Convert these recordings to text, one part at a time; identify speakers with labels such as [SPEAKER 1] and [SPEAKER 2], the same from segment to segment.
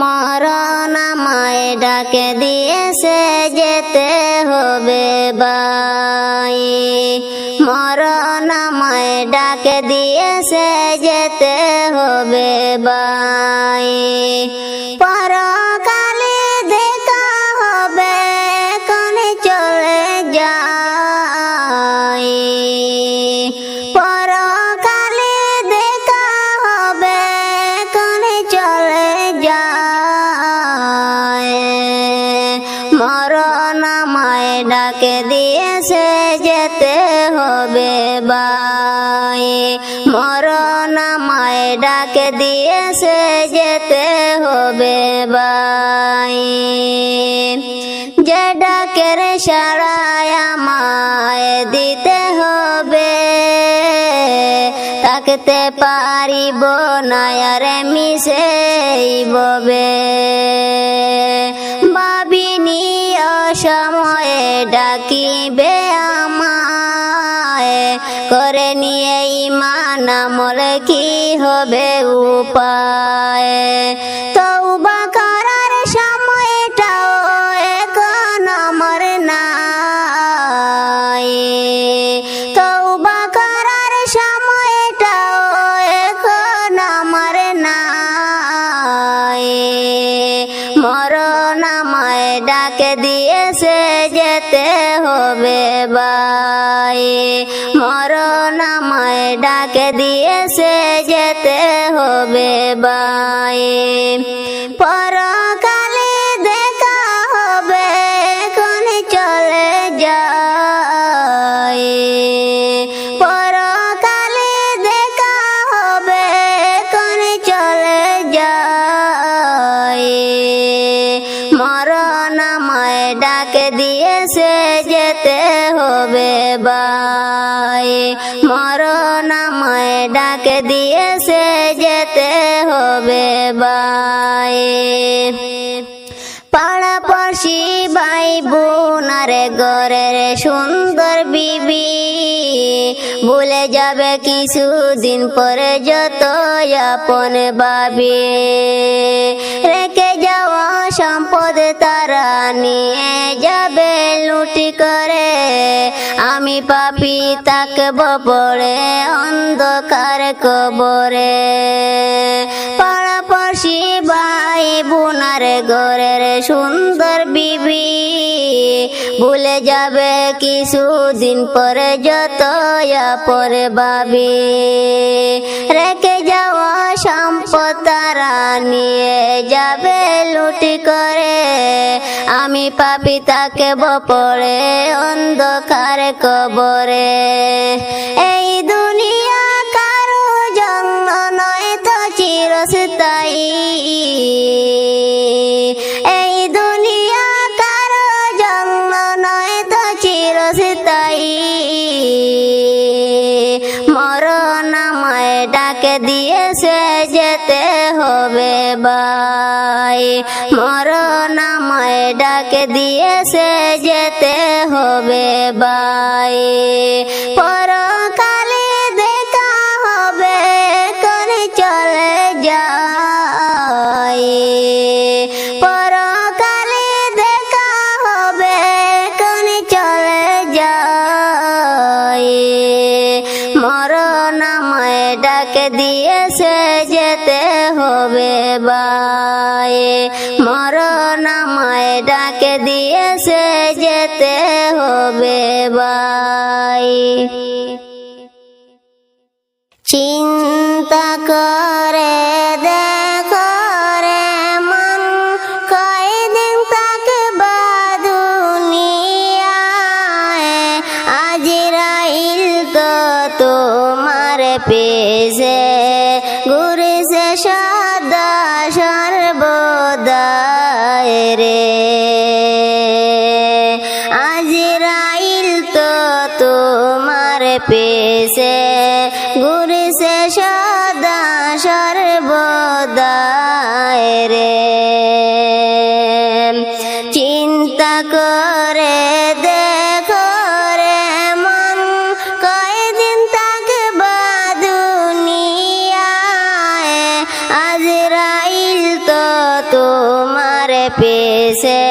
[SPEAKER 1] মরণ আমায় ডাকে দিয়েছে যেতে হবে বাই। মরণ আমায় ডাকে দিয়েছে যেতে হবে বাই। ডাকের সারায় আমায় দিতে হবে। থাকতে পারিব না, আর মিশেই ববে ভাবিনি অসময়ে ডাকিবে আমায়। করে নিয়ে ইমান, আমল কি হবে উপায়? তৌবা মরণ আমায় ডাকে দিয়েছে যেতে হবে বাই পরকালে ঘরের সুন্দর বিবি। ভুলে যাবে কিছুদিন পরে যত আপন ভাবি। রেখে যাওয়া সম্পদ তারা নিয়ে যাবে আমি পাপি তাকব পড়ে অন্ধকার কবরে। পাড়া পড়শি ভাই বোনার ঘরের সুন্দর বিবি, ভুলে যাবে কিছুদিন পরে যত পরে ভাবি। রেখে যাওয়া সম্পদ তারা নিয়ে যাবে লুটি করে। আমি পাপি তাকে বপরে অন্ধকার কবরে। এই দুনিয়া কারও জন্য নয় তো চিরস্থায়ী। এই দুনিয়া কারও জন্য নয় তো চিরস্থায়ী। মরণ আমায় ডাকে দিয়েছে যেতে হবে বাই মরণ আমায় ডাকে দিয়েছে যেতে হবে বাই মর মরণ আমায় ডাকে দিয়েছে যেতে হবে বাই চিন্তা করে dice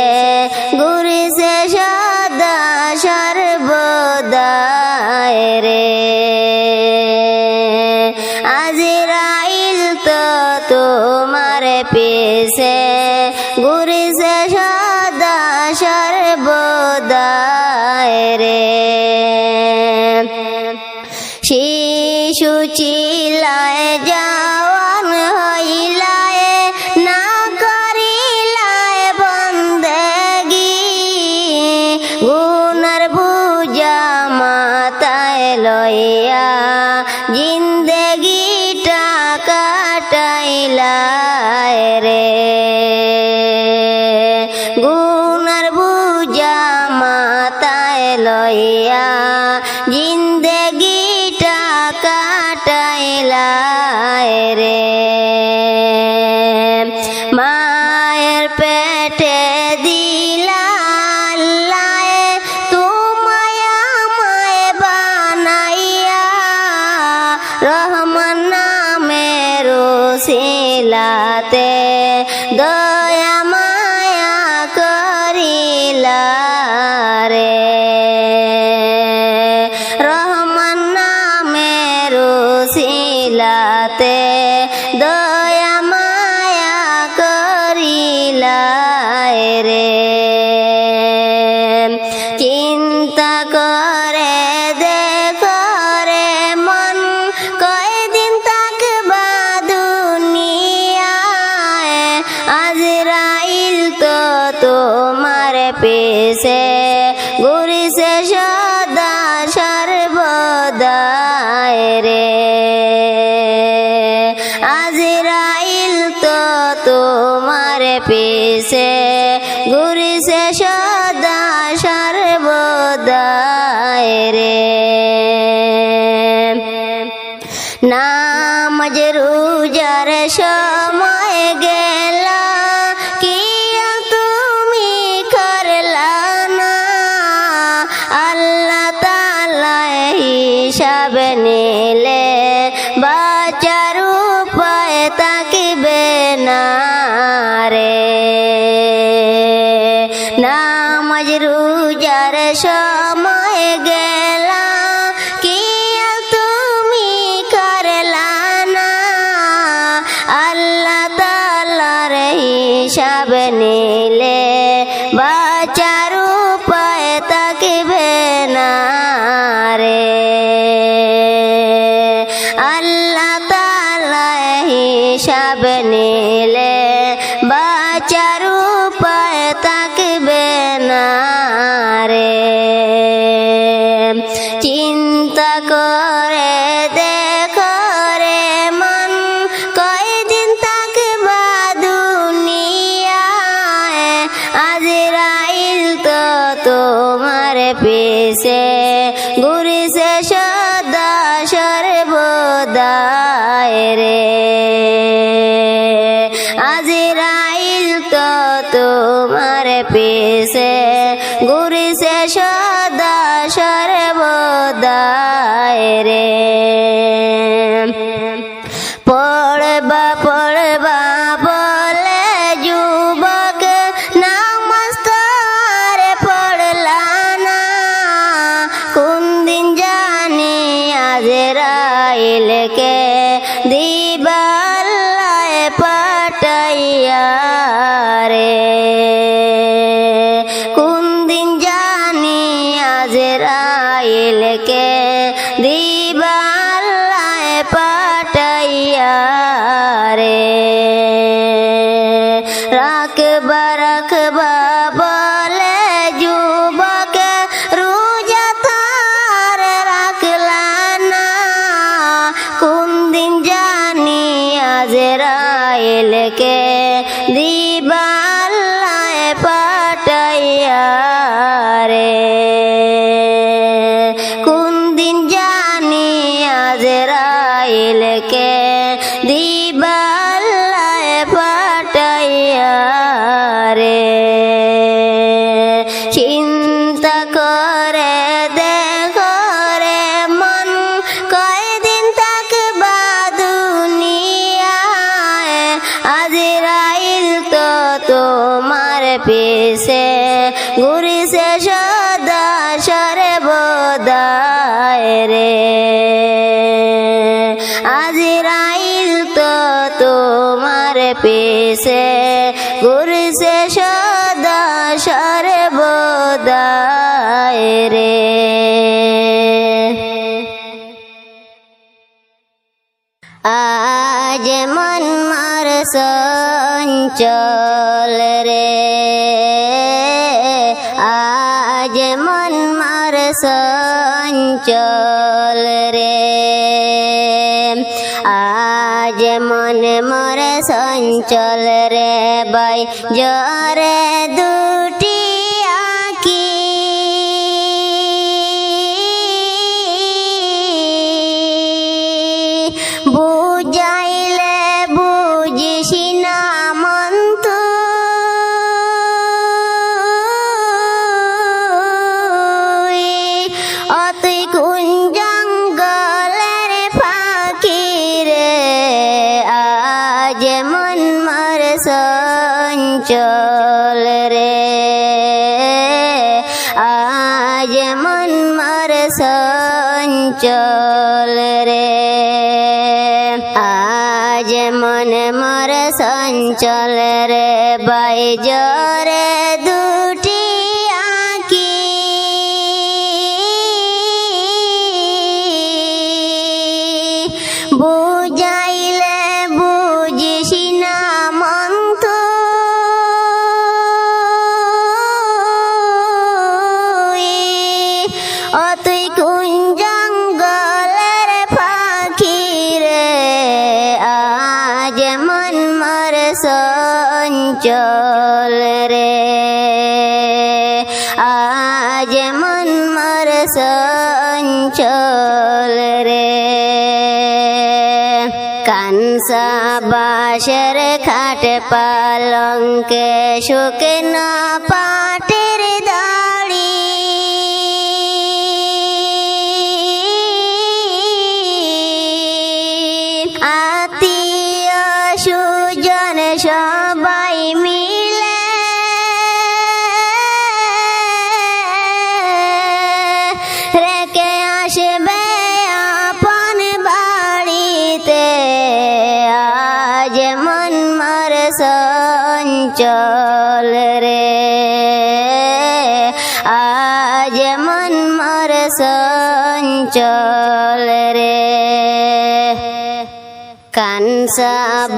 [SPEAKER 1] Go. চিন্তা কর ajaru ঘুরিছে ঘুরিছে সদা সর্বদায় রে। কে দিবালায় পাটাইয়া রে। চিন্তা করে দেখো রে মন, কয়দিন থাকবা দুনিয়ায়? আজরাইল তো তোমার পিছে, ঘুরিছে সদা সরে বোদায় রে। আজ মন মার সঞ্চল রে। আজ মন মার সঞ্চল রে। আজ মন মর সঞ্চল রে বাই জরে দুটি সঞ্চল রে বাই জরে। পালঙ্কে শুকনা পাটের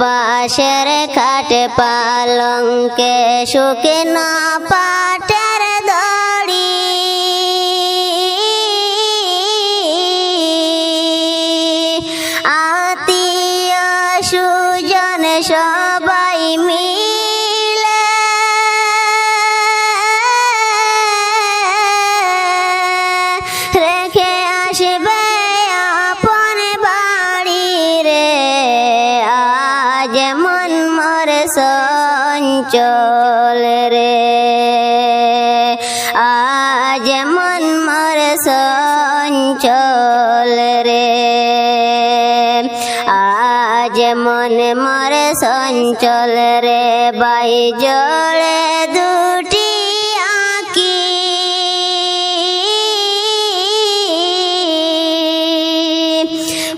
[SPEAKER 1] বাসের খাট পালঙ্কে শুকে না পাটের দড়ি। আত্মীয় সুজন সবাই মিলে মন মর সঞ্চল রে বাই জড়ে দুটি আঁকি।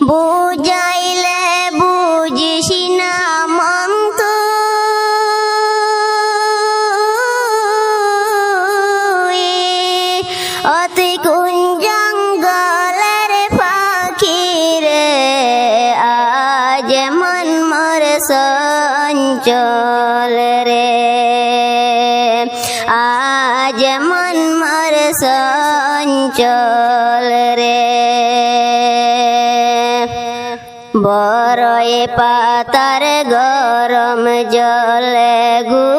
[SPEAKER 1] বুঝাইলে বুঝিসি না মন্ত অতি কোন সঞ্চল রে। আজ মন মর সঞ্চল রে। বড়ই পাতার গরম জলে ঘুষল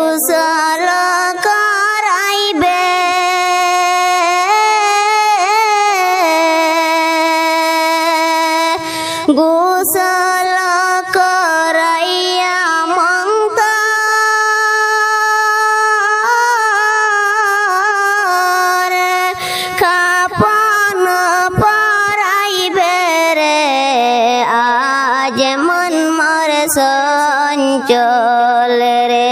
[SPEAKER 1] চল রে।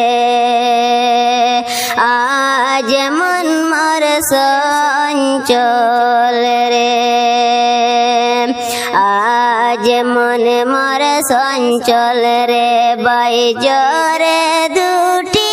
[SPEAKER 1] আজ মন মর সঞ্চল রে। আজ মন মর সঞ্চল রে। বাই জরে দুটি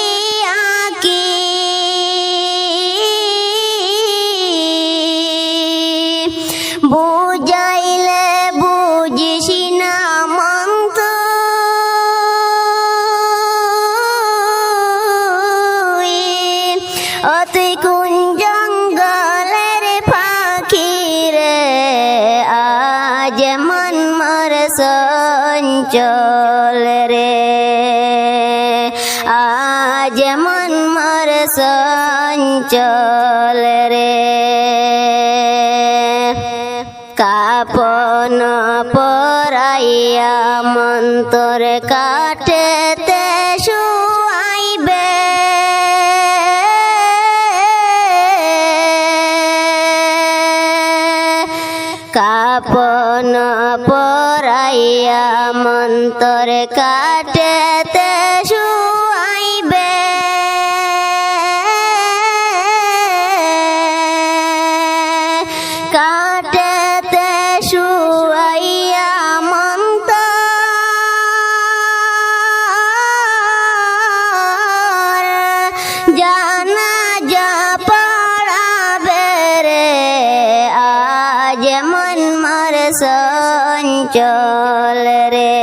[SPEAKER 1] সঞ্চল রে। আজ মন মর সঞ্চল রে। কাপন পরাইয়া মন্তর কাটেতে সঞ্চল রে।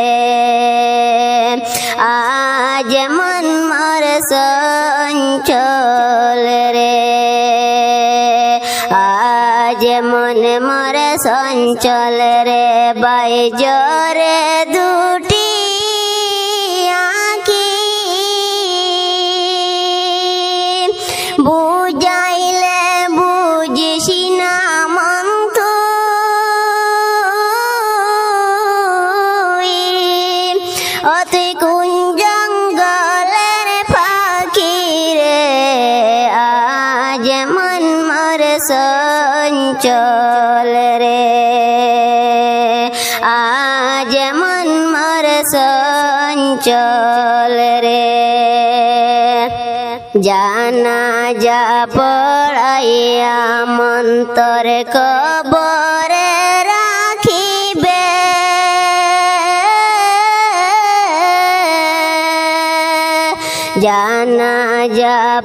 [SPEAKER 1] আজ মন মর সঞ্চল রে। আজ মন মর সঞ্চল রে। বাই জরে দুটি সঞ্চল রে। আজ মন মর সঞ্চল রে। জানা যা পড়াইয়া মন্তর কবরে রাখিবে। জানা যা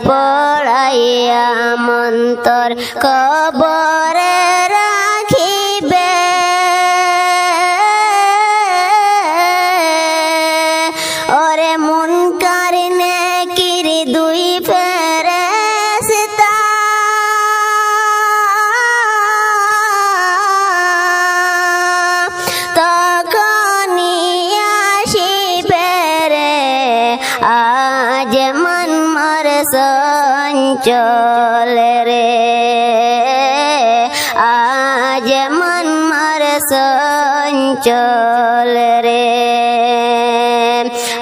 [SPEAKER 1] মন্তর কবরে রাখিবে। ওরে মন কারণে কিরি দুই ফেরেশতা। তখনই আসিবে আজ মন মর সঞ্চল রে। আজ মন মার সঞ্চল রে।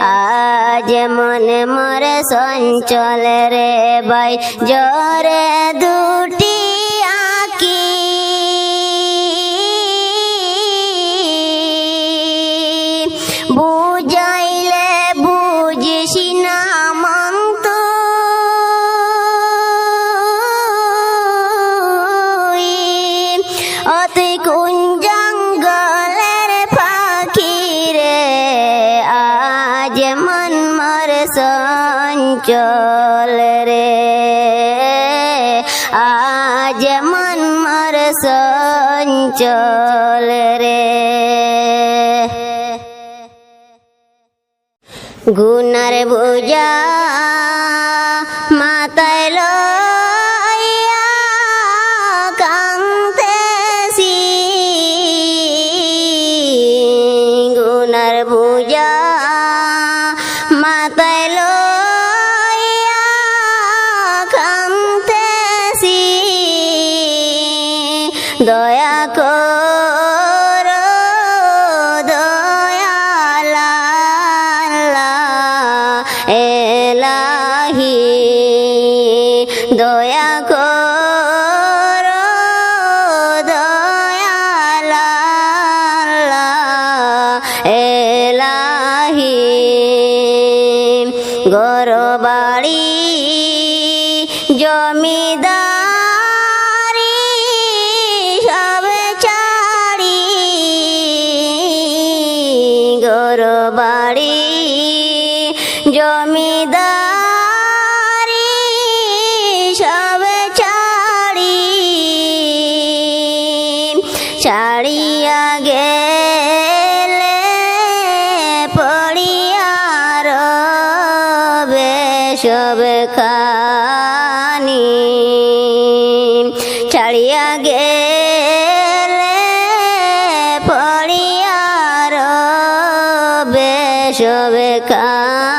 [SPEAKER 1] আজ মন মার সঞ্চল রে ভাই। জরে দুটি মর সঞ্চল রে। আজ মন মার সঞ্চল রে। গুনার বুজা মাতায় 可。সবে কা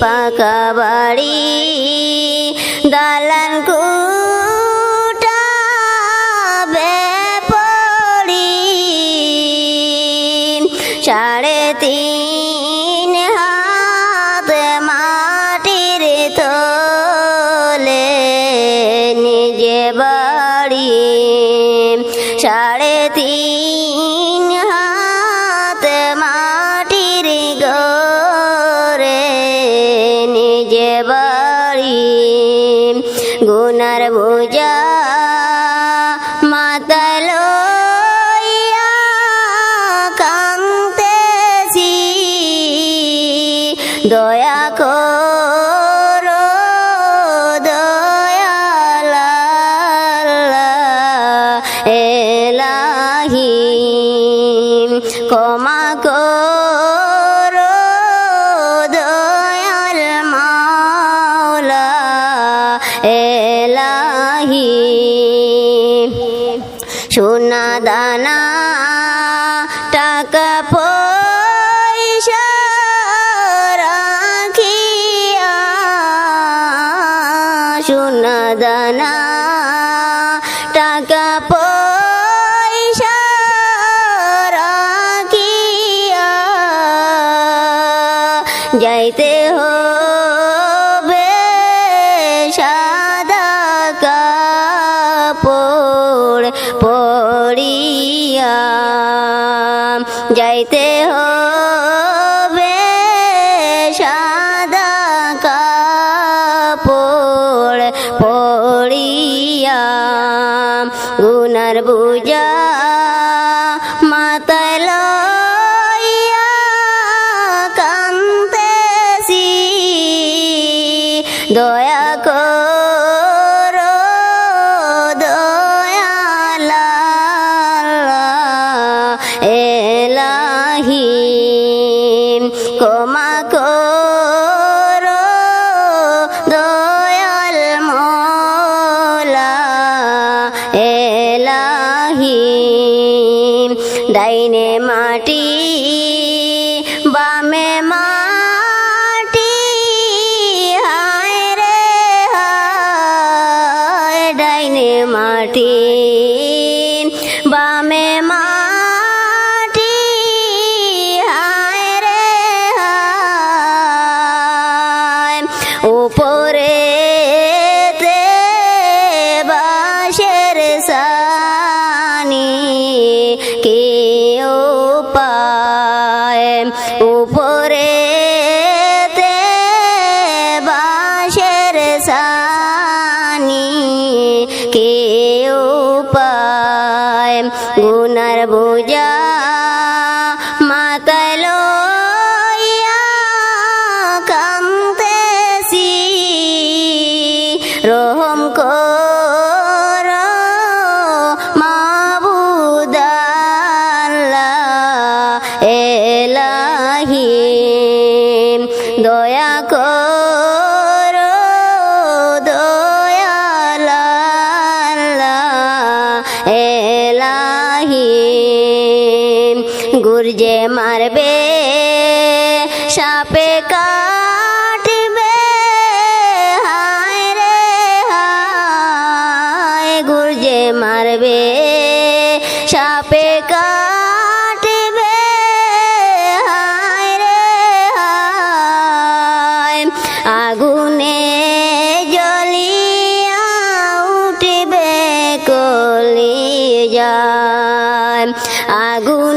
[SPEAKER 1] পাকা বাড়ি। Oh. করিয়া যাইতে হবে সাদা কাপড় পড়িয়া গুনার বুঝা ডাইনে মাটি বামে মা Laguna.